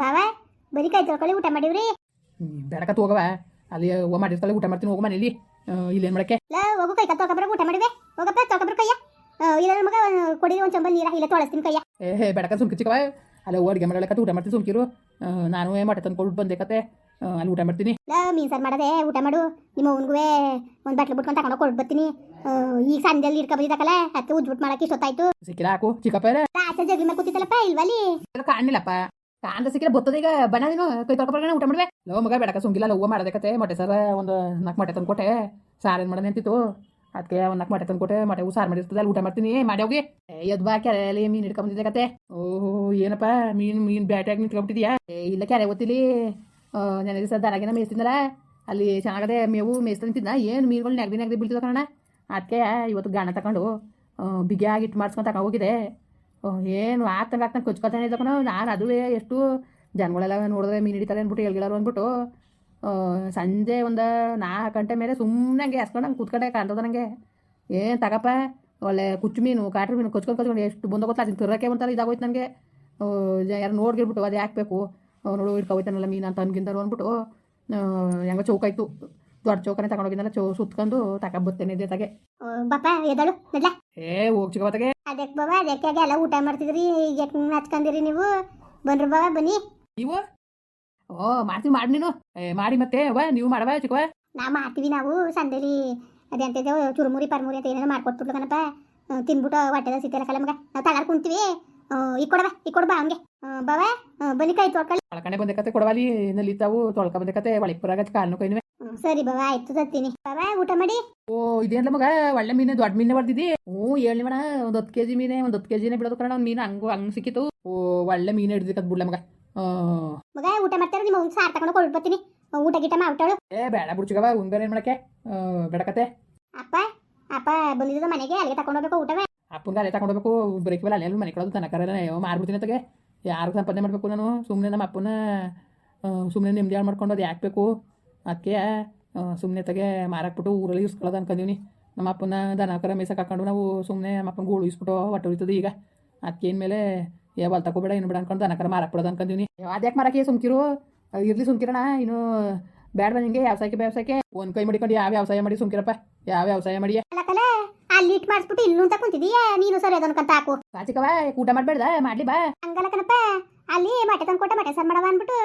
ಬಾವ ಬರೀ ಕೈ ತೊಳ್ಕೊಳ್ಳಿ ಊಟ ಮಾಡಿವ್ರಿ? ಬೆಳಕತ್ತು ಹೋಗವ. ಅಲ್ಲಿ ಹೋಗ ಮಾಡಿರ್ತಾಳೆ ಊಟ ಮಾಡ್ತೀನಿ ಹೋಗ ಮನೇಲಿ. ಇಲ್ಲೇನು ಮಾಡಕ್ಕೆ? ಲಾ ಹೋಗು ಕೈ ಕತ್ತು ತೊಳ್ಕೊಬ್ರ ಊಟ ಮಾಡಿವೆ. ಹೋಗಪ್ಪ ತೊಳ್ಕೊಬ್ರ ಕೈಯ. ಇಲ್ಲ ಮಗ ಕೊಡಿ ಒಂದು ಚಂಬಲ್ ನೀರ ಇಲ್ಲ ತೊಳಸ್ತೀನಿ ಕೈಯ. ಏ ಹೇ ಬೆಳಕ ಸುಮ್ಕಿ ಚಿಕ್ಕವ. ಅಲ್ಲ ಅಡುಗೆ ಮಾಡಲಕ್ಕ ಊಟ ಮಾಡ್ತೀನಿ ಸುಮ್ಕಿರು. ನಾನು ಮೊಟ್ಟೆ ತಂದ್ಕೊಂಡು ಬಂದೆ ಕತೆ. ಅಲ್ಲಿ ಊಟ ಮಾಡ್ತೀನಿ. ಲಾ ಮೀನ್ ಸಾರು ಮಾಡದೆ ಊಟ ಮಾಡು. ನಿಮ್ಮ ಅವನಿಗೂ ಒಂದು ಬಟ್ಲು ಬಿಟ್ಕೊಂಡು ತಗೊಂಡು ಕೊಟ್ಟು ಬರ್ತೀನಿ ಈಗ ಸಂಜೆಲ್ಲಿ ಇಡ್ಕೊ ಬಂದಿದ್ದಕ್ಕಲ್ಲ ಅದಕ್ಕೆ ಉಜ್ಬಿಟ್ಟು ಮಾಡಕ್ಕೆ ಇಷ್ಟೊತ್ತಾಯ್ತು. ಸಿಕ್ಕಿಲ್ಲ ಹಾಕು. ಚಿಕ್ಕಪ್ಪ. ಆಚೆ ಜಗ್ಲಿ ಮೇಲೆ ಕೂತಿತ್ತಲ್ಲಪ್ಪ ಇಲ್ವಲ್ಲಿ ಎಲ್ಲ ಕಾಣ್ದ ಸಿಕ್ಕಿಲ್ಲ, ಬತ್ತದ ಈಗ ಬಣ್ಣ ನೀನು ಕೈ ತೊಳ್ಕೊಬರೋಣ ಊಟ ಮಾಡುವೆ. ಲೋ ಮಗ ಬೇಡಕ ಸುಂಗಿಲ್ಲ ಲವ್ ಮಾಡದೆ ಕತೆ ಮೊಟ್ಟೆ ಸರ ಒಂದು ನಾಲ್ಕು ಮೊಟ್ಟೆ ತಂದ್ಕೊಟ್ಟೆ. ಸಾರು ಏನು ಮಾಡೋದು ಅಂತಿತ್ತು? ಅದಕ್ಕೆ ಒಂದು ನಾಲ್ಕು ಮೊಟ್ಟೆ ತಂದ್ಕೊಟ್ಟೆ, ಮೊಟ್ಟೆ ಸಾರು ಮಾಡಿರ್ತದೆ, ಅಲ್ಲಿ ಊಟ ಮಾಡ್ತೀನಿ, ಮಾಡಿ ಹೋಗಿ. ಎದ್ ಬಾ, ಕೆರೆಯಲ್ಲಿ ಮೀನು ಹಿಡ್ಕೊಂಬಂದಿದ್ದೆ ಕತೆ ಓಹೋ, ಏನಪ್ಪ, ಮೀನು ಮೀನು ಬ್ಯಾಟ್ಯಾಗಿ ನಿಂತ್ಕೊಂಡ್ಬಿಟ್ಟಿದ್ಯಾ? ಏ, ಇಲ್ಲ ಕೆರೆ ಗೊತ್ತಿಲ್ಲಿ ನನಗೆ ಸರ್ ದರಾಗಿನ ಮೇಯ್ತಿದ್ನಲ್ಲ ಅಲ್ಲಿ ಚೆನ್ನಾಗದೆ ಮೇವು ಮೇಯಿಸ್ತಾ ನಿಂತಿದ್ದ ಏನು ಮೀನುಗಳು ನೆಗದಿ ನೆಗದಿ ಬೀಳ್ತಿದ್ದ ಕಣ ಅದಕ್ಕೆ ಇವತ್ತು ಗಾಣ ತಗೊಂಡು ಬಿಗಿಯಾಗಿ ಇಟ್ಟು ಮಾಡ್ಸ್ಕೊಂಡು ತಗೊಂಡು ಹೋಗಿದೆ ಏನು ಆತ ಆತನ ಕೊಚ್ಕೊತಾನೆ ಇದ್ದಕಣ ನಾನು ಅದುವೇ ಎಷ್ಟು ಜನಗಳೆಲ್ಲ ನೋಡಿದ್ರೆ ಮೀನು ಹಿಡಿತಾರೆ ಅಂದ್ಬಿಟ್ಟು ಹೇಳ್ಗಿಳಾರು ಅಂದ್ಬಿಟ್ಟು ಆ, ಸಂಜೆ ಒಂದು ನಾಲ್ಕು ಗಂಟೆ ಮೇಲೆ ಸುಮ್ಮನೆ ಹಂಗೆ ಹಸ್ಕೊಂಡು ಹಂಗೆ ಕೂತ್ಕೊಂಡೆ ಕಾಣ್ತದ ನನಗೆ ಏನು ತಗಪ್ಪ ಒಳ್ಳೆ ಕುಚ್ಚು ಮೀನು ಕಾಟ್ರಿ ಮೀನು ಕೊಚ್ಕೊಂಡು ಕೊಚ್ಕೊಂಡು ಎಷ್ಟು ಬಂದ ಗೊತ್ತಾ ಅದನ್ನು ತಿರ್ರಕ್ಕೆ ಒಂಥರ ಇದಾಗೋಯ್ತು ನನಗೆ ಯಾರು ನೋಡ್ಗಿರ್ಬಿಟ್ಟು ಅದು ಹಾಕ್ಬೇಕು ನೋಡು ಹಿಡ್ಕೊಬೋಯ್ತಾನಲ್ಲ ಮೀನು ಅಂತ ಅನ್ಗಿಂತಾರು ಅಂದ್ಬಿಟ್ಟು ಹೆಂಗೋ ಚೌಕಾಯ್ತು. ದೊಡ್ಡ ಚೌಕನೆ ತಗೊಂಡೋಗಿದ್ದಲ್ಲ ಚೌ ಸುತ್ಕೊಂಡು ತಗೊಂಬರ್ತೇನೆ ಜೊತೆಗೆ ಬಪ್ಪ ಎದಳು ನಡ್ಲ. ಏ ಹೋಗ್ ಚಿಕ್ಕ ಬತ್ತಗೆ ಅದಕ್ಕೆ ಬಾಬಾ ಅದಕ್ಕೆ ಎಲ್ಲ ಊಟ ಮಾಡ್ತಿದ್ರಿ ಈಗ ಯಾಕೆ ಹಚ್ಕೊಂಡಿರಿ ನೀವು? ಬನ್ರಿ ಬಾಬಾ ಬನ್ನಿ. ನೀವು ಓ ಮಾಡ್ತೀವಿ ಮಾಡಿ ನೀನು. ಏ ಮಾಡಿ ಮತ್ತೆ ವ ನೀವು ಮಾಡವ ಚಿಕ್ಕವ ನಾ ಮಾಡ್ತೀವಿ ನಾವು ಸಂದೇಲಿ ಅದೆಂತದ ಚುರುಮುರಿ ಪರ್ಮುರಿ ಅಂತ ಏನೇನೋ ಮಾಡ್ಕೊಟ್ಬಿಟ್ಲು ಕಣಪ್ಪ. ತಿನ್ಬಿಟ್ಟು ಹೊಟ್ಟೆದ ಸಿಗ್ತಿಲ್ಲ ಕಲ ಮಗ. ನಾವು ತಗಾರ್ ಕುಂತೀವಿ ಈಗ ಕೊಡವ ಈ ಕೊಡ್ಬಾ ಹಂಗೆ. ಬಾವ ಬನ್ನಿ ಕೈ ತೊಳ್ಕೊಳ್ಳಿ. ಒಳಕಡೆ ಬಂದೆ ಕತೆ ಕೊಡವಾಲಿ ನಲ್ಲಿ ತಾವು ತೊಳ್ಕ ಬಂದೆ ಕತೆ ಒಳಗೆ ಬರಾಗ ಕಾಲು ಕೈನುವೆ. ಸರಿ ಬಾವ ಆಯ್ತು ತತ್ತೀನಿ ಬಾವ ಊಟ ಮಾಡಿ. ಓ ಇದೇನ್ಲ ಮಗ? ಒಳ್ಳೆ ಮೀನು ದೊಡ್ಡ ಮೀನೇ ಬರ್ದಿದ್ದಿ ಹ್ಞೂ ಹೇಳಿ ಮೇಡ ಒಂದು ಹತ್ತು ಕೆಜಿ ಮೀನೇ ಒಂದು ಹತ್ತು ಕೆ ಜಿನೇ ಬಿಡೋದು ಕಣ ಒಂದು ಮೀನು ಹಂಗು ಹಂಗೆ ಸಿಕ್ಕಿತ್ತು. ಓ ಒಳ್ಳೆ ಮೀನು ಹಿಡಿದಿಕ್ಕ ಬಿಡ್ಲ ಮಗ. ಮಗ ಊಟ ಮಾಡ್ತಾರೆ? ನಿಮ್ಮ ಅವ್ನ್ ಸಾರ್ ತಗೊಂಡು ಕೊಡ್ಬತ್ತೀನಿ ಊಟ ಗೀಟ ಮಾಡ್ಬಿಟ್ಟಳು ಏ ಬೇಡ ಬಿಡ್ಚಿಗವ ಉಂಗರ ಏನು ಮಾಡಕ್ಕೆ? ಬೇಡಕತೆ ಬೇಡ ಅಪ್ಪ ಅಪ್ಪ ಬಂದಿದ್ದು ಮನೆಗೆ ಅಲ್ಲಿಗೆ ತಗೊಂಡು ಹೋಗ್ಬೇಕು ಊಟವೇ? ಅಪ್ಪನ್ಗೆ ಅಲ್ಲೇ ತಗೊಂಡೋಗ್ಬೇಕು ಮೇಲೆ ಅಲ್ಲೇ ಮನೆ ಕೊಡೋದು ತನಕರೇ ಮಾರ್ಬಿಡ್ತೀನಿ ತಗೆ ಯಾರು ಸಂಪಾದನೆ ಮಾಡಬೇಕು ನಾನು ಸುಮ್ಮನೆ ನಮ್ಮ ಅಪ್ಪನ ಸುಮ್ಮನೆ ನಿಮ್ದು ಯಾರು ಮಾಡ್ಕೊಂಡು ಅದು ಯಾಕೆ ಬೇಕು? ಅದಕ್ಕೆ ಸುಮ್ಮನೆ ತಗೆ ಮಾರಾಕ್ಬಿಟ್ಟು ಊರಲ್ಲಿ ಇಸ್ಕೊಳ್ಳೋದು ಅನ್ಕೊಂಡೀವಿ ನಮ್ಮ ಅಪ್ಪನ ದನ ಕರ ಮೇಸಕ್ಕೆ ಹಾಕೊಂಡು ನಾವು ಸುಮ್ಮನೆ ನಮ್ಮ ಅಪ್ಪನ ಗೋಳು ಇಸ್ಬಿಟ್ಟು ಹೊಟ್ಟೆ ಉಳಿತದೆ ಈಗ. ಅದಕ್ಕೆ ಮೇಲೆ ಏ ಹೊಲ್ ತಗೋಬೇಡ ಏನು ಬಿಡ ಅನ್ಕೊಂಡು ದನಕರ ಮಾರಾಕ್ಬಿಡೋದು ಅನ್ಕೊಂಡೀವಿ ಅದ್ಯಾಕೆ ಮಾರಕ್ಕೆ ಸುಮ್ಕಿರು? ಇರ್ಲಿ ಸುಮ್ಕಿರಣ ಇನ್ನು ಬೇಡ ನಿಂಗೆ ವ್ಯವಸಾಯಕ್ಕೆ ವ್ಯವಸಾಯಕ್ಕೆ ಒಂದು ಕೈ ಮಡಿಕೊಂಡು ಯಾವ ವ್ಯವಸಾಯ ಮಾಡಿ ಸುಮ್ಕಿರಪ್ಪ? ಯಾವ ವ್ಯವಸಾಯ ಮಾಡಿ ಅಲ್ಲ ಇಟ್ ಮಾಡಿಸ್ಬಿಟ್ಟು ಇಲ್ಲೂ ಅಂತ ಕುಂತಿದೀಯ? ನೀನು ಸರಿ ಅದನ್ಕಂತ ಹಾಕು. ಸಾಚಿಕವ ಊಟ ಮಾಡಬೇಡ್ದ ಮಾಡ್ಲಿ ಬಾ. ಹಂಗಲ್ಲ ಕಣಪ್ಪ ಅಲ್ಲಿ ಮಟೆ ತಂದು ಕೊಟ್ಟ ಮಟೆ ಸರ್ ಮಾಡವ ಅಂದ್ಬಿಟ್ಟು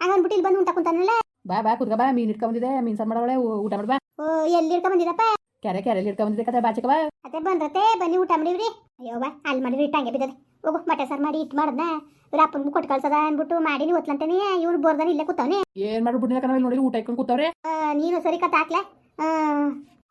ಹಂಗನ್ಬಿಟ್ಟು ಅಂದ್ಬಿಟ್ಟು ಇಲ್ಲಿ ಬಂದು ಉಂಟ ಕುಂತಾನಲ್ಲ. ಬಾ ಬಾ ಕುದ್ಕ ಬಾ. ಮೀನ್ ಇಟ್ಕೊಂಡ್ ಬಂದಿದೆ ಮೀನ್ ಸಾರ್ ಮಾಡವಳೆ ಊಟ ಮಾಡ್ಬಾ ಓ ಎಲ್ಲಿ ಇರ್ಕ ಬಂದಿದಪ್ಪ ಕ್ಯಾರೆ ಕೆರೆಲಿ ಇಟ್ಕೊಂಡ್ ಬಂದಿದೆ ಕತೆ ಬಾಚಕ ಬಾ ಅದೇ ಬಂದ್ರತೆ ಬನ್ನಿ ಊಟ ಮಾಡಿವ್ರಿ ಅಯ್ಯೋ ಬಾ ಅಲ್ಲಿ ಮಾಡಿವ್ರಿ ಇಟ್ಟಂಗೆ ಬಿದ್ದದೆ. ಹೋಗು ಮಟೆ ಸಾರ್ ಮಾಡಿ ಇಟ್ ಮಾಡದ್ನ. ಇವ್ರ ಅಪ್ಪನಿಗೆ ಕೊಟ್ಟು ಕಳ್ಸದ ಅನ್ಬಿಟ್ಟು ಮಾಡಿ ನೀವು ಒತ್ಲಂತಾನೆ ಇವ್ನು ಬೋರ್ದಾನ ಇಲ್ಲೇ ಕೂತವನೆ. ಏನ್ ಮಾಡ್ಬಿಟ್ಟಿನ ಕಣ ನೋಡಿ ಊಟ ಇಟ್ಕೊಂಡು ಕೂತವ್ರೆ. ನೀನು ಸರಿ ಕತ್ತ ಹಾಕ್ಲೆ?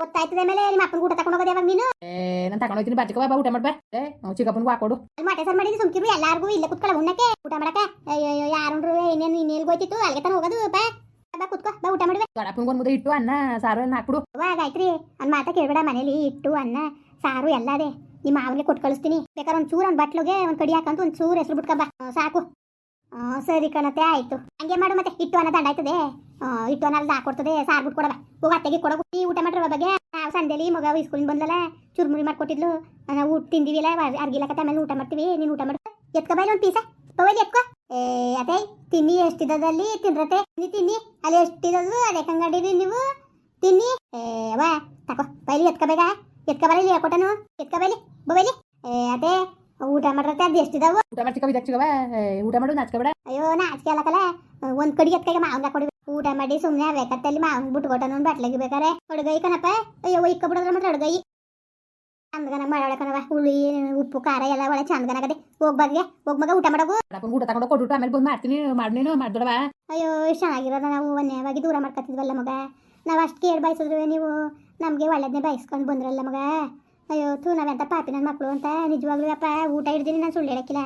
ಗೊತ್ತಾಯ್ತದೆ ಮೇಲೆ ನಿಮ್ಮ ಅಪ್ಪನ ಊಟ ತಗೊಂಡು ಹೋಗೋದು ಯಾವಾಗ ನೀನು? ಏ ನಾನು ತಗೊಂಡ್ ಹೋಗ್ತೀನಿ ಬಾಚಕ ಬಾ ಊಟ ಮಾಡ್ಬಾ ಏ ನಾವು ಚಿಕ್ಕಪ್ಪನಿಗೂ ಹಾಕೊಡು. ಅಲ್ಲಿ ಮಟೆ ಸರ್ ಮಾಡಿದ್ದು ಸುಮ್ಕಿರು ಎಲ್ಲಾರ್ಗೂ ಇಲ್ಲೇ ಕುತ್ಕೊಳ್ಳ ಉಣ್ಣಕ್ಕೆ. ಊಟ ಮಾಡಕ ಅಯ್ಯೋ ಯಾರು ಇನ್ನೇನು ಗೊತ್ತಿತ್ತು ಅಲ್ಲಿಗೆ ತಾನು ಹೋಗೋದು ಬಾ ಬಾ ಕುತ್ಕೋ ಬಾ ಊಟ ಮಾಡುವೆ ದೊಡ್ಡಪ್ಪನ್ಗೆ ಒಂದು ಇಟ್ಟು ಅನ್ನ ಸಾರು ಎಲ್ಲ ಹಾಕ್ಬಿಡು ಅವಾಗ ಆಯ್ತ್ರಿ ಅನ್ ಮಾತಾ ಕೇಳ್ಬೇಡ ಮನೇಲಿ ಇಟ್ಟು ಅನ್ನ ಸಾರು ಎಲ್ಲ ಅದೇ ನಿಮ್ಮ ಮಾವನಿಗೆ ಕೊಟ್ಟು ಕಳಿಸ್ತೀನಿ ಬೇಕಾದ್ರೆ ಒಂದು ಚೂರು ಒಂದು ಬಟ್ಲಿಗೆ ಒಂದು ಕಡಿ ಹಾಕಂತ ಒಂದು ಚೂರು ಹೆಸರು ಬಿಟ್ಕೊಂಬ ಸಾಕು ಸರಿ ಕಣತೆ ಆಯ್ತು ಹಂಗೆ ಮಾಡು ಮತ್ತೆ ಇಟ್ಟು ಅನ್ನ ದಂಡ ಆಯ್ತದೆ ಆ, ಇಟ್ಟು ಅನ್ನ ಹಾಕೊಡ್ತದೆ ಸಾರು ಬಿಟ್ಟು ಕೊಡವ ಹೋಗ ಅತ್ತೆಗೆ ಕೊಡಗು ಈ ಊಟ ಮಾಡಿರೋ ಬಗ್ಗೆ ನಾವು ಸಂಜೆಲಿ ಮಗ ಸ್ಕೂಲಿಂದ ಬಂದಲ್ಲ ಚುರುಮುರಿ ಮಾಡ್ಕೊಟ್ಟಿದ್ಲು ನಾವು ಊಟ ತಿಂದಿವಿಲ್ಲ ಅರ್ಗಿಲಕತ್ತೆ ಆಮೇಲೆ ಊಟ ಮಾಡ್ತೀವಿ ನೀನು ಊಟ ಮಾಡು ಎತ್ಕೊ ಬೈಲಿ ಒಂದು ಪೀಸ ಬೈಲಿ ಎತ್ಕೊ. ಏ ಅದೇ ತಿನ್ನಿ ಎಷ್ಟಿದಲ್ಲಿ ತಿನ್ರತೆ ತಿನ್ನಿ ತಿನ್ನಿ ಅಲ್ಲಿ ಎಷ್ಟಿದ್ದದು ಅದೇ ಕಂಗಡಿರಿ ನೀವು. ತಿನ್ನಿ. ಏ ವಾ ತಕೋ ಬೈಲಿ ಎತ್ಕ ಬೇಗ. ಎತ್ಕ ಬರಲಿ ಕೊಟ್ಟನು ಎತ್ಕ ಬೈಲಿ ಬೈಲಿ. ಏ ಅದೇ ಊಟ ಮಾಡ್ರತೆ ಅದು ಎಷ್ಟಿದಾವು? ಊಟ ಮಾಡಿ ಚಿಕ್ಕ ಚಿಕ್ಕವ ಊಟ ಮಾಡು ನಾಚ್ಕೋಬೇಡ ಅಯ್ಯೋ ನಾಚಿಕೆ ಅಲ್ಲಕಲ್ಲ ಒಂದ್ ಕಡಿ ಎತ್ಕಾಗ ಮಾವನ್ ಕೊಡಿ ಊಟ ಮಾಡಿ ಸುಮ್ಮನೆ ಬೇಕತ್ತಲ್ಲಿ ಮಾವನ್ ಬಿಟ್ಟು ಕೊಟ್ಟನು ಬಟ್ಲಿಗೆ ಬೇಕಾರೆ. ಅಡುಗೈ ಕಣಪ್ಪ. ಅಯ್ಯೋ ಇಕ್ಕ ಬಿಡೋದ್ರ ಮಾತ್ರ ಅಡುಗೈ ಚಂದಗನ ಮಾಡೋಳ ಕಣವ ಹುಳಿ ಉಪ್ಪು ಖಾರ ಎಲ್ಲ ಒಳ್ಳೆ ಹೋಗ್ ಬಗ್ಗೆ ಹೋಗ್ ಮಗ ಊಟ ಮಾಡೋಗು. ಊಟ ತಗೊಂಡು ಕೊಟ್ಟು ಆಮೇಲೆ ಬಂದು ಮಾಡ್ತೀನಿ ಮಾಡಿ ನೀನು ಮಾಡ್ದೊಡವ ಅಯ್ಯೋ ಚೆನ್ನಾಗಿರೋದ ನಾವು ಒಂದೇವಾಗಿ ದೂರ ಮಾಡ್ಕೊತಿದ್ವಲ್ಲ ಮಗ. ನಾವು ಅಷ್ಟು ಕೇಳಿ ಬಯಸಿದ್ರು ನೀವು. ನಮಗೆ ಒಳ್ಳೆದನ್ನೇ ಬಯಸ್ಕೊಂಡು ಬಂದ್ರಲ್ಲ ಮಗ. ಅಯ್ಯೋ ತೂ ನಾವೆಂತ ಪಾಪಿ ನನ್ನ ಮಕ್ಕಳು ಅಂತ. ನಿಜವಾಗ್ಲೂ ಅಪ್ಪ ಊಟ ಹಿಡ್ದೀನಿ ನಾನು ಸುಳ್ಳು ಹೇಳಕ್ಕಿಲ್ಲ.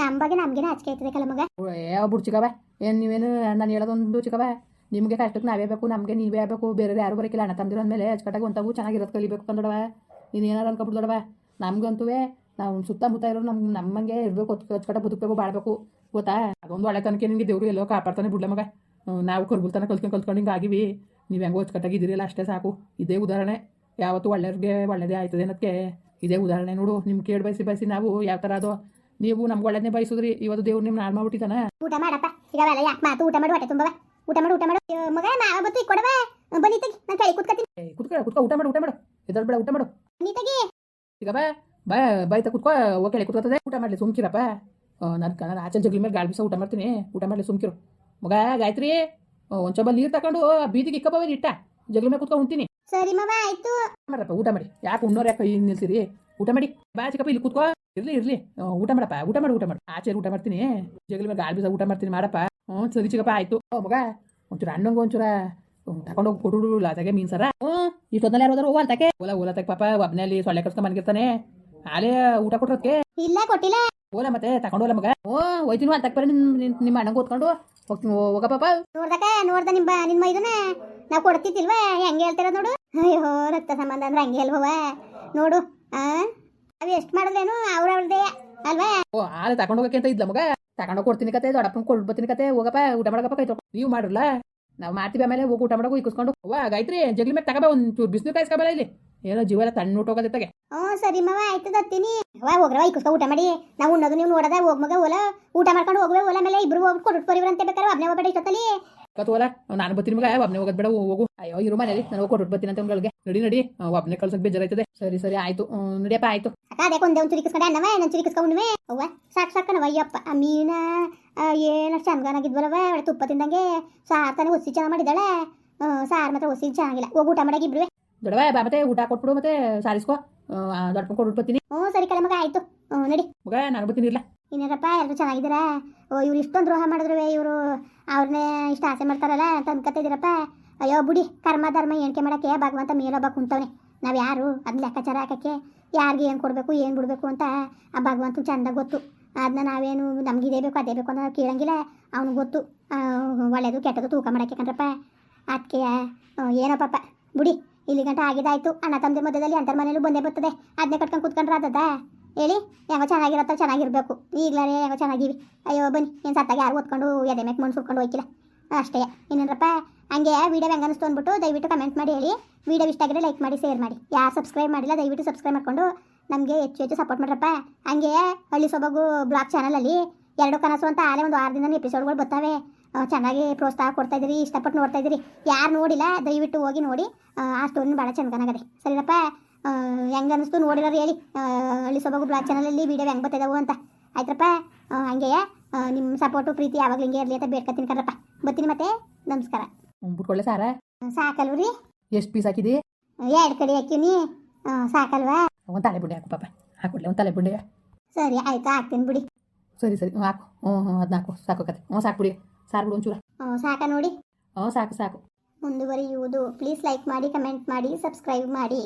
ನಮ್ಮ ಬಗ್ಗೆ ನಮ್ಗೆ ನಾಚಿಕೆ ಆಯ್ತದೆ ಕಲ ಮಗ. ಏ ಬುಡ್ಚಿಕವ ಏನು ನೀವೇನು ನಾನು ಹೇಳೋದೊಂದು ಚಿಕ್ಕವ ನಿಮಗೆ ಕಷ್ಟಕ್ಕೆ ನಾವೇ ಬೇಕು ನಮಗೆ ನೀವೇ ಬೇಕು. ಬೇರೆ ಯಾರು ಬರಕಿಲ್ಲ ಅಣ್ಣ ತಂದಿರೋ ಅಂದಮೇಲೆ ಅಚ್ಚುಕಟ್ಟಾಗಿ ಒಂತಾವು ಚೆನ್ನಾಗಿರೋದು ಕಲಿಬೇಕು ಕಂದೊಡವ ನೀನು ಏನಾರು ಅನ್ಕೊಬಿಡ್ದೊಡವ ನಮ್ಗಂತೂ ನಾವು ಸುತ್ತಮುತ್ತ ಇರೋರು ನಮ್ಮ ನಮ್ಮಂಗೆ ಇರಬೇಕು ಅಚ್ಚುಕಟ್ಟ ಬದುಕಬೇಕು ಬಾಳ್ಬೇಕು. ಗೊತ್ತಾ? ಅದೊಂದು ಒಳ್ಳೆ ತನಕ ನಿಮಗೆ ದೇವ್ರು ಎಲ್ಲೋ ಕಾಪಾಡ್ತಾನೆ ಬಿಡ್ಲ ಮಗ. ನಾವು ಕರ್ಬುಲ್ತನ ಕಲ್ತ್ಕೊಂಡು ಕಲ್ತ್ಕೊಂಡು ಹಿಂಗೆ ಆಗಿವಿ. ನೀವು ಹೆಂಗೋ ಇದ್ದೀರಲ್ಲ ಅಷ್ಟೇ ಸಾಕು. ಇದೇ ಉದಾಹರಣೆ. ಯಾವತ್ತು ಒಳ್ಳೆಯವ್ರಿಗೆ ಒಳ್ಳೆಯದೇ ಆಯ್ತದೆ ಅನ್ನೋದಕ್ಕೆ ಇದೇ ಉದಾಹರಣೆ ನೋಡು ನಿಮ್ಗೆ ಕೇಳಿ ಬಯಸಿ ಬಯಸಿ ನಾವು ಯಾವ ಥರ ಅದು ನೀವು ನಮ್ಗೆ ಒಳ್ಳೆದನ್ನೇ ಬಯಸಿದ್ರಿ. ಇವತ್ತು ದೇವ್ರು ನಿಮ್ಮ ನಾಳೆ ಮಾಡ್ಬಿಟ್ಟಿದ್ದಾನ. ಊಟ ಮಾಡಪ್ಪ. ಈಗ ಅವೆಲ್ಲ ಯಾಕೆ ಮಾತು ಊಟ ಮಾಡಿ ಹೊಟ್ಟೆ ತುಂಬವ. ಊಟ ಮಾಡು ಊಟ ಮಾಡು. ಮಗ ಬತ್ತು ಕೊಡವ. ಬನ್ನಿ ತೆಗಿ. ನಾನು ಕೈ ಕೂತ್ಕೊತೀನಿ ಏ ಕುತ್ಕೊ ಕುತ್ಕೊ ಊಟ ಮಾಡು ಊಟ ಮಾಡು. ಎದಳ್ಬೇಡ ಊಟ ಮಾಡು. ನೀ ತೆಗಿ ಈಗ ಬಾ ಬಾ ಬಾಯ್ತ ಕುತ್ಕೋ ಓಕೆ ಕುತ್ಕೋತದೆ ಊಟ ಮಾಡಲಿ ಸುಮ್ಕಿರಪ್ಪ. ನಾನು ನಾನು ಆಚೆ ಜಗ್ಲಿ ಮೇಲೆ ಗಾಳಿ ಬಿಸ ಊಟ ಮಾಡ್ತೀನಿ. ಊಟ ಮಾಡಲಿ ಸುಮ್ಕಿರು. ಮಗ ಗಾಯತ್ರಿ? ಒಂದು ಚೊಬ್ಬ ನೀರು ತಗೊಂಡು ಬೀದಿಗೆ ಇಕ್ಕಬಾವಿ ಇಟ್ಟ. ಜಗ್ಲಿ ಮೇಲೆ ಕುತ್ಕೊಂಡು ಉಂತೀನಿ. ಸರಿ ಮಾವ ಆಯ್ತು. ಮಾಡ್ರಪ್ಪ ಊಟ ಮಾಡಿ. ಯಾಕೆ ಉಣ್ಣೋರು ಯಾಕೆ ಇಲ್ಲಿ ನಿಲ್ಸಿರಿ? ಊಟ ಮಾಡಿ. ಬಾ ಚಿಕ್ಕಪ್ಪ ಇಲ್ಲಿ ಕುತ್ಕೋ. ಇರ್ಲಿ ಇರ್ಲಿ. ಊಟ ಮಾಡಪ್ಪ ಊಟ ಮಾಡಿ ಊಟ ಮಾಡಿ. ಆಚೆ ಊಟ ಮಾಡ್ತೀನಿ. ಜಗಲಿ ಮೇಲೆ ಗಾಳಿ ಬಿಸ ಊಟ ಮಾಡ್ತೀನಿ ಮಾಡಪ್ಪ. ಹ್ಞೂ ಸರಿ ಚಿಕ್ಕಪ್ಪ ಆಯ್ತು. ಮಗ ಒಂಚೂರು ಹಣ್ಣಂಗೆ ಒಂಚೂರ ತಗೊಂಡೋಗಿ ಕೊಡು ಲಾತಾಗೆ ಮೀನ್ ಸರ. ಹ್ಞೂ ಇಷ್ಟೊತ್ತಲ್ಲಿ ಯಾರು ಹೋದ್ರು? ಓ ಅಲ್ತಕ್ಕೆ ಓಲ ಓಲಾ ತಕ್ಕ ಪಾಪ ಒಬ್ಬನಲ್ಲಿ ಸೊಳ್ಳೆ ಕರ್ಸ್ಕೊಂಡ್ ಬಂದಿರ್ತಾನೆ ಆಲೇ ಊಟ ಕೊಟ್ರದಕ್ಕೆ ಇಲ್ಲ ಕೊಟ್ಟಿಲ್ಲ. ಓಲ ಮತ್ತೆ ತಗೊಂಡೋಲ ಮಗ. ಓ ಹೋಯ್ತೀನಿ ಅಲ್ಲಿ ತಕ್ಕ ನಿಮ್ಮ ನಿಮ್ಮ ಅಣ್ಣಂಗೆ ಓದ್ಕೊಂಡು. ಹೋಗ್ತೀನಿ ಹೋಗಪ್ಪ ನೋಡ್ದಕ ನೋಡ್ದ ನಿಮ್ಮ ನಿಮ್ಮ ನಿನ್ ಮೈದನ ನಾವು ಕೊಡ್ತಿದ್ದಿಲ್ವಾ? ಹೆಂಗೆ ಹೇಳ್ತಿರೋದು ನೋಡು. ಅಯ್ಯೋ ರಕ್ತ ಸಂಬಂಧ ಅಂದ್ರೆ ಹಂಗೆ ಅಲ್ವವ ನೋಡು ಆ ಅವು ಎಷ್ಟು ಮಾಡಿದ್ರೇನು ಅವ್ರವ್ರದೇ ಅಲ್ವಾ? ಓ ಆಲೆ ತಗೊಂಡು ಹೋಗಕ್ಕೆ ಅಂತ ಇದ್ಲ ಮಗ. ತಗೊಂಡೋಗಿ ಕೊಡ್ತೀನಿ ಕತೆ ದೊಡ್ಡಪ್ಪನ ಕೊಡ್ಬತ್ತೀನಿ ಕತೆ. ಹೋಗಪ್ಪ ಊಟ ಮಾಡಕಪ್ಪ ಕೈ ನೀವು ಮಾಡ್ರಲ್ಲ ನಾವು ಮಾಡ್ತೀವಿ ಆಮೇಲೆ ಹೋಗಿ ಊಟ ಮಾಡೋಕೆ ಕುಸ್ಕೊಂಡು ಅವ್ವ ಗಾಯತ್ರಿ ಜಗ್ಲಿ ಮೇಲೆ ತಗೋಬ ಒಂದ್ ಚೂರು ಬಿಸಿಲು ಕಾಯಿಸ್ಕೊಬಲ್ಲ ಇಲ್ಲಿ. ಏನೋ ಜೀವ ಎಲ್ಲ ತಣ್ಣ ಊಟೋಗದಿತ್ತಾಗೆ ಹ್ಞೂ ಸರಿ ಮವ, ಆಯ್ತು ದತ್ತೀನಿ ವಾ ಹೋಗ್ರವ ಕುಸ್ಕೊ ಊಟ ಮಾಡಿ. ನಾವು ಉಣ್ಣೋದು, ನೀವು ನೋಡದ, ಹೋಗ್ ಮಗ, ಓಲ. ಊಟ ಮಾಡ್ಕೊಂಡು ಹೋಗುವೆ, ಓಲ ಮೇಲೆ ಇಬ್ರು ಹೋಗ್ಬಿಟ್ಟು ಕೊಟ್ಟು ಬರೀವ್ರಂತೆ ಬೇಕಾದ್ರೆ. ಒಬ್ಬನೇ ಹೋಗ್ಬೇಡ ಇಷ್ಟೊತ್ತಲ್ಲಿ. ಕತ್ತೋಲ ನಾನು ಬರ್ತೀನಿ ಮಗ ಒಬ್ಬನೇ ಹೋಗೋದ್ ಬೇಡ ಹೋಗು ಅಯ್ಯೋ ಇರು ಮನೇಲಿ ನಾನು ಕೊಟ್ಟು ಬರ್ತೀನಿ ಅಂತ ಅವ್ಗಳಿಗೆ ನಡಿ ನಡಿ ಒಬ್ಬನೇ ಕಳ್ಸಕ್ ಬೇಜಾರಾಯ್ತದೆ. ಸರಿ ಸರಿ ಆಯ್ತು. ನಡಿಯಪ್ಪ ಆಯ್ತು. ಅಕ್ಕ ಅದಕ್ಕೆ ಒಂದೇ ಒಂದು ಚುರಿಕಿಸ್ಕೊಂಡೆ ಅನ್ನವ ಇನ್ನೊಂದು ಚುರಿಕಿಸ್ಕೊಂಡ್ವೆ ಅವ್ವ ಸಾಕು ಸಾಕನವ ಅಯ್ಯಪ್ಪ ಆ ಮೀನ ಏನು ಚಂದಗಾನಾಗಿದ್ವಲ್ಲವ ಒಳ್ಳೆ ತುಪ್ಪ ತಿಂದಂಗೆ ಸಾರು ತಾನೆ ಒಸಿ ಚೆನ್ನಾಗಿ ಮಾಡಿದ್ದಾಳೆ. ಸಾರು ಮಾತ್ರ ಒಸಿ ಚೆನ್ನಾಗಿಲ್ಲ ಹೋಗಿ ಊಟ ಮಾಡಾಗ ಇಬ್ರುವೆ. ದೊಡ್ಡವ ಬಾ ಮತ್ತೆ ಊಟ ಕೊಟ್ಬಿಡು ಮತ್ತೆ ಸಾರಿಸ್ಕೋ. ದೊಡ್ಡಪ್ಪ ಕೊಟ್ಟು ಬರ್ತೀನಿ. ಹ್ಞೂ ಸರಿ ಕಲ ಮಗ ಆಯ್ತು. ನಡಿ. ಮಗ ನಾನು ಬರ್ತೀನಿ ಇರಲ್ಲ ಇನ್ನೇನಪ್ಪ ಎಲ್ಲರೂ ಚೆನ್ನಾಗಿದ್ದೀರಾ? ಓ ಇವ್ರು ಇಷ್ಟೊಂದು ದ್ರೋಹ ಮಾಡಿದ್ರು ಇವರು ಅವ್ರನ್ನೇ ಇಷ್ಟ ಆಸೆ ಮಾಡ್ತಾರಲ್ಲ ಅಂತ ಅನ್ಕತ್ತಿದ್ದೀರಪ್ಪ. ಅಯ್ಯೋ ಬುಡಿ, ಕರ್ಮ ಧರ್ಮ ಎಣಿಕೆ ಮಾಡೋಕ್ಕೆ? ಭಗವಂತ ಮೇಲೊಬ್ಬ ಕುಂತವನೆ. ನಾವು ಯಾರು? ಅದನ್ನ ಲೆಕ್ಕಾಚಾರ ಹಾಕಕ್ಕೆ ಯಾರಿಗೆ ಏನು ಕೊಡಬೇಕು, ಏನು ಬಿಡಬೇಕು ಅಂತ ಆ ಭಗವಂತ ಚಂದ ಗೊತ್ತು. ಅದನ್ನ ನಾವೇನು ನಮ್ಗೆ ಇದೇ ಬೇಕು, ಅದೇ ಬೇಕು ಅಂತ ಕೇಳಂಗಿಲ್ಲ. ಅವ್ನಿಗೆ ಗೊತ್ತು. ಒಳ್ಳೆಯದು ಕೆಟ್ಟದು ತೂಕ ಮಾಡೋಕ್ಕೆ ಕಣ್ರಪ್ಪ. ಅದಕ್ಕೆ ಏನೋ ಪಾಪ. ಬುಡಿ, ಇಲ್ಲಿ ಗಂಟ ಆಗಿದಾಯ್ತು ಅಣ್ಣ ತಮ್ಮದಿ ಮಧ್ಯದಲ್ಲಿ ಅಂತರ್ ಮನೇಲೂ ಬಂದೇ ಬರ್ತದೆ. ಅದನ್ನೇ ಕಟ್ಕೊಂಡು ಕೂತ್ಕೊಂಡ್ರೆ ಹೇಳಿ ಹೆಂಗೋ ಚೆನ್ನಾಗಿರತ್ತ ಚೆನ್ನಾಗಿರ್ಬೇಕು. ಈಗಲೇ ಹೆಂಗೋ ಚೆನ್ನಾಗಿವಿ. ಅಯ್ಯೋ ಬನ್ನಿ ಏನು ಸತ್ತಾಗ ಯಾರು ಓದ್ಕೊಂಡು ಎದೆ ಮೇಲೆ ಮಣ್ಣು ಸುಟ್ಕೊಂಡು ಹೋಯ್ಕಿಲ್ಲ? ಅಷ್ಟೇ. ಇನ್ನೇನಪ್ಪ ಹಂಗೆ ವೀಡಿಯೋ ಹೆಂಗೆ ಅನಿಸ್ತು ಅಂದ್ಬಿಟ್ಟು ದಯವಿಟ್ಟು ಕಮೆಂಟ್ ಮಾಡಿ ಹೇಳಿ. ವೀಡಿಯೋ ಇಷ್ಟ ಆಗಿದ್ರೆ ಲೈಕ್ ಮಾಡಿ ಶೇರ್ ಮಾಡಿ. ಯಾರು ಸಬ್ಸ್ಕ್ರೈಬ್ ಮಾಡಿಲ್ಲ ದಯವಿಟ್ಟು ಸಬ್ಸ್ಕ್ರೈಬ್ ಮಾಡಿಕೊಂಡು ನಮಗೆ ಹೆಚ್ಚು ಹೆಚ್ಚು ಸಪೋರ್ಟ್ ಮಾಡ್ರಪ್ಪ. ಹಂಗೆ ಹಳ್ಳಿ ಸೊಬಗು ಬ್ಲಾಗ್ ಚಾನಲಲ್ಲಿ ಎರಡು ಕನಸು ಅಂತ ಆಲೇ ಒಂದು ವಾರದಿಂದ ಎಪಿಸೋಡ್ಗಳು ಬರ್ತವೆ. ಚೆನ್ನಾಗಿ ಪ್ರೋತ್ಸಾಹ ಕೊಡ್ತಾ ಇದ್ದೀರಿ ಇಷ್ಟಪಟ್ಟು ನೋಡ್ತಾ ಇದ್ದೀರಿ. ಯಾರು ನೋಡಿಲ್ಲ ದಯವಿಟ್ಟು ಹೋಗಿ ನೋಡಿ. ಆ, ಸ್ಟೋರಿನ ಭಾಳ ಚೆನ್ನಾಗದೆ ಸರಿನಪ್ಪ? ಹೆಂಗೆ ಅನಿಸ್ತು ನೋಡಿರೋರು ಹೇಳಿ. ಹಳ್ಳಿ ಸೊಬಗು ಬ್ಲಾಗ್ ಚಾನಲಲ್ಲಿ ವಿಡಿಯೋ ಹೆಂಗೆ ಬರ್ತಿದಾವು ಅಂತ. ಆಯ್ತಪ್ಪ ಹಂಗೇ ನಿಮ್ಮ ಸಪೋರ್ಟು ಪ್ರೀತಿ ಯಾವಾಗಲೂ ಹಿಂಗೆ ಇರಲಿ ಅಂತ ಬೇಡ್ಕೊತೀನಿ ಕರಪ್ಪ ಬರ್ತೀನಿ ಮತ್ತೆ. ನಮಸ್ಕಾರ. ಬಿಟ್ಕೊಳ್ಳೆ ಸಾರ. ಸಾಕಲ್ವ್ರಿ ಎಷ್ಟು ಪೀಸ್ ಹಾಕಿದಿ? ಎರಡು ಕಡೆ ಹಾಕಿನಿ ಸಾಕಲ್ವಾ? ಒಂದು ತಲೆ ಬುಂಡೆ ಹಾಕು ಪಾಪ. ಹಾಕೊಡ್ಲಿ ಒಂದು ತಲೆ ಬುಂಡೆ ಸರಿ ಆಯ್ತು ಹಾಕ್ತೀನಿ ಬಿಡಿ. ಸರಿ ಸರಿ ಹ್ಞೂ ಹಾಕು. ಹ್ಞೂ ಹ್ಞೂ ಅದನ್ನ ಹಾಕು. ಸಾಕು ಕತೆ. ಹ್ಞೂ ಸಾಕು ಬಿಡಿ. ಸಾರು ಬಿಡು ಒಂಚೂರ. ಹ್ಞೂ ಸಾಕ ನೋಡಿ. ಹ್ಞೂ ಸಾಕು ಸಾಕು. ಮುಂದುವರಿಯುವುದು. ಪ್ಲೀಸ್ ಲೈಕ್ ಮಾಡಿ ಕಮೆಂಟ್ ಮಾಡಿ ಸಬ್ಸ್ಕ್ರೈಬ್ ಮಾಡಿ.